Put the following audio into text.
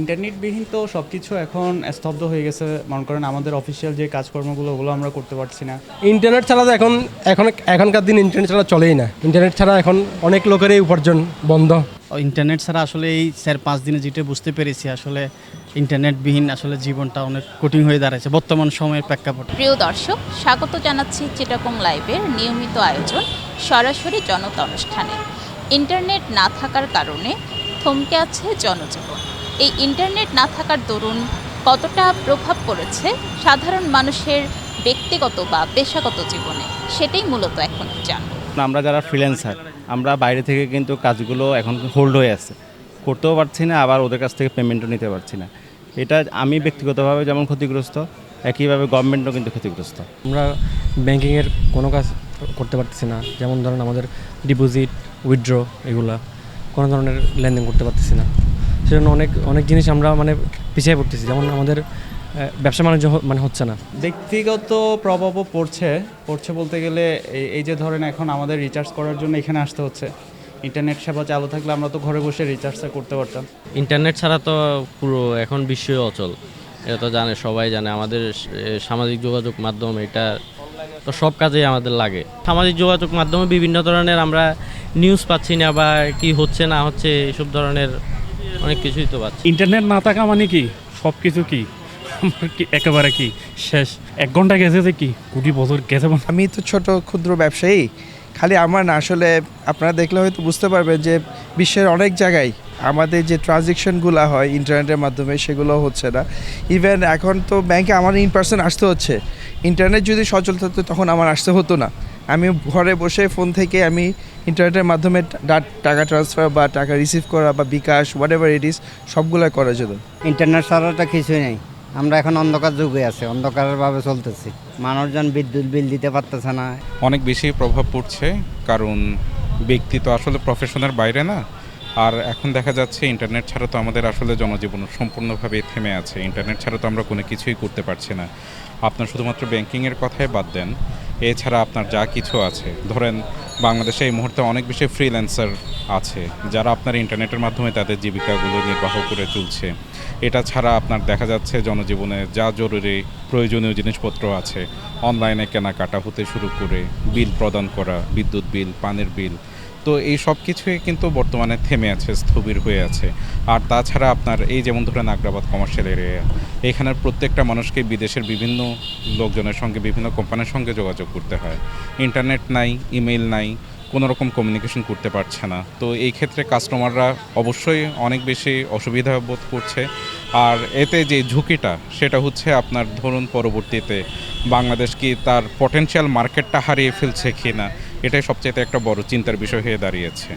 ইন্টারনেটবিহীন তো সব কিছু এখন স্তব্ধ হয়ে গেছে। মনে করেন আমাদের অফিসিয়াল যে কাজকর্মগুলো ওগুলো আমরা করতে পারছি না। ইন্টারনেট ছাড়া তো এখন এখন এখনকার দিন ইন্টারনেট ছাড়া চলেই না। ইন্টারনেট ছাড়া এখন অনেক লোকেরই উপার্জন বন্ধ। ইন্টারনেট ছাড়া আসলে এই চার পাঁচ দিনে যেটা বুঝতে পেরেছি আসলে ইন্টারনেটবিহীন আসলে জীবনটা অনেক কঠিন হয়ে দাঁড়াচ্ছে বর্তমান সময়ের প্রেক্ষাপটে। প্রিয় দর্শক স্বাগত জানাচ্ছি চিটাগং লাইভের নিয়মিত আয়োজন সরাসরি জনতা অনুষ্ঠানে। ইন্টারনেট না থাকার কারণে থমকে আছে জনজীবন। এই ইন্টারনেট না থাকার দরুন কতটা প্রভাব পড়েছে সাধারণ মানুষের ব্যক্তিগত বা পেশাগত জীবনে? সেটাই মূলত এখন জানব। আমরা যারা ফ্রিল্যান্সার আমরা বাইরে থেকে কিন্তু কাজগুলো এখন হোল্ড হয়ে আছে। করতেও পারছি না আবার ওদের কাছ থেকে পেমেন্টও নিতে পারছি না। এটা আমি ব্যক্তিগতভাবে যেমন ক্ষতিগ্রস্ত একইভাবে গভর্নমেন্টও কিন্তু ক্ষতিগ্রস্ত। আমরা ব্যাংকিংয়ের কোনো কাজ করতে পারতেছি না। যেমন ধরেন আমাদের ডিপোজিট উইথড্র এগুলা কোনো ধরনের লেনদেন করতে পারতেছি না। সেজন্য অনেক অনেক জিনিস আমরা মানে পিছিয়ে পড়তেছি যেমন আমাদের ব্যবসা বাণিজ্য হ- মানে হচ্ছে না। ব্যক্তিগত প্রভাবও পড়ছে পড়ছে বলতে গেলে এই- এই যে ধরেন এখন আমাদের রিচার্জ করার জন্য এখানে আসতে হচ্ছে। ইন্টারনেট সেবা চালু থাকলে আমরা তো ঘরে বসে রিচার্জটা করতে পারতাম। ইন্টারনেট ছাড়া তো পুরো এখন বিশ্বই অচল। এটা তো জানে সবাই জানে আমাদের সামাজিক যোগাযোগ মাধ্যম এটা তো সব কাজেই আমাদের লাগে। সামাজিক যোগাযোগ মাধ্যমে বিভিন্ন ধরনের আমরা নিউজ পাচ্ছি না বা কি হচ্ছে না হচ্ছে এইসব ধরনের অনেক কিছুই তো পাচ্ছি। ইন্টারনেট না থাকা মানে কি? সব কিছু কি একেবারে কি শেষ? এক ঘণ্টা গেছে যে কি? কোটি বছর গেছে আমি তো ছোট ক্ষুদ্র ব্যবসায়ী। খালি আমার না আসলে আপনারা দেখলে হয়তো বুঝতে পারবেন যে বিশ্বের অনেক জায়গায় আমাদের যে ট্রানজেকশনগুলো হয় ইন্টারনেটের মাধ্যমে সেগুলো হচ্ছে না। ইভেন এখন তো ব্যাংকে আমার ইন পার্সন আসতে হচ্ছে। ইন্টারনেট যদি সচল থাকতো তখন আমার আসতে হতো না। আমি ঘরে বসে ফোন থেকে আমি ইন্টারনেটের মাধ্যমে টাকা ট্রান্সফার বা টাকা রিসিভ করা বা বিকাশ হোয়াট এভার ইট ইস সবগুলো করা যেত। ইন্টারনেট ছাড়াটা কিছুই নেই। আমরা এখন অন্ধকার যুগে আছে অন্ধকারের ভাবে চলতেছি। মানুষজন বিদ্যুৎ বিল দিতে পারতেছে না। অনেক বেশি প্রভাব পড়ছে কারণ ব্যক্তি তো আসলে প্রফেশনের বাইরে না। আর এখন দেখা যাচ্ছে ইন্টারনেট ছাড়া তো আমাদের আসলে জনজীবন সম্পূর্ণভাবে থেমে আছে। ইন্টারনেট ছাড়া তো আমরা কোনো কিছুই করতে পারছি না। আপনার শুধুমাত্র ব্যাংকিংয়ের কথাই বাদ দেন। এছাড়া আপনার যা কিছু আছে ধরেন বাংলাদেশে এই মুহূর্তে অনেক বেশি ফ্রিল্যান্সার আছে, যারা আপনার ইন্টারনেটের মাধ্যমে তাদের জীবিকাগুলো নির্বাহ করে চলছে এটা ছাড়া আপনার দেখা যাচ্ছে জনজীবনে যা জরুরি প্রয়োজনীয় জিনিসপত্র আছে অনলাইনে কেনাকাটা হতে শুরু করে বিল প্রদান করা, বিদ্যুৎ বিল পানির বিল তো এই সব কিছুই কিন্তু বর্তমানে থেমে আছে, স্থবির হয়ে আছে। আর তাছাড়া আপনার এই যেমন ধরেন আগ্রাবাদ কমার্শিয়াল এরিয়া এখানের প্রত্যেকটা মানুষকে বিদেশের বিভিন্ন লোকজনের সঙ্গে, বিভিন্ন কোম্পানির সঙ্গে যোগাযোগ করতে হয়। ইন্টারনেট নাই ইমেল নাই, কোনো রকম কমিউনিকেশন করতে পারছে না। তো এই ক্ষেত্রে কাস্টমাররা অবশ্যই অনেক বেশি অসুবিধা বোধ করছে। আর এতে যে ঝুঁকিটা, সেটা হচ্ছে আপনার ধরুন পরবর্তীতে বাংলাদেশ কি তার পটেনশিয়াল মার্কেটটা হারিয়ে ফেলছে কি না এটাই সবচেয়ে একটা বড় চিন্তার বিষয় হয়ে দাঁড়িয়েছে।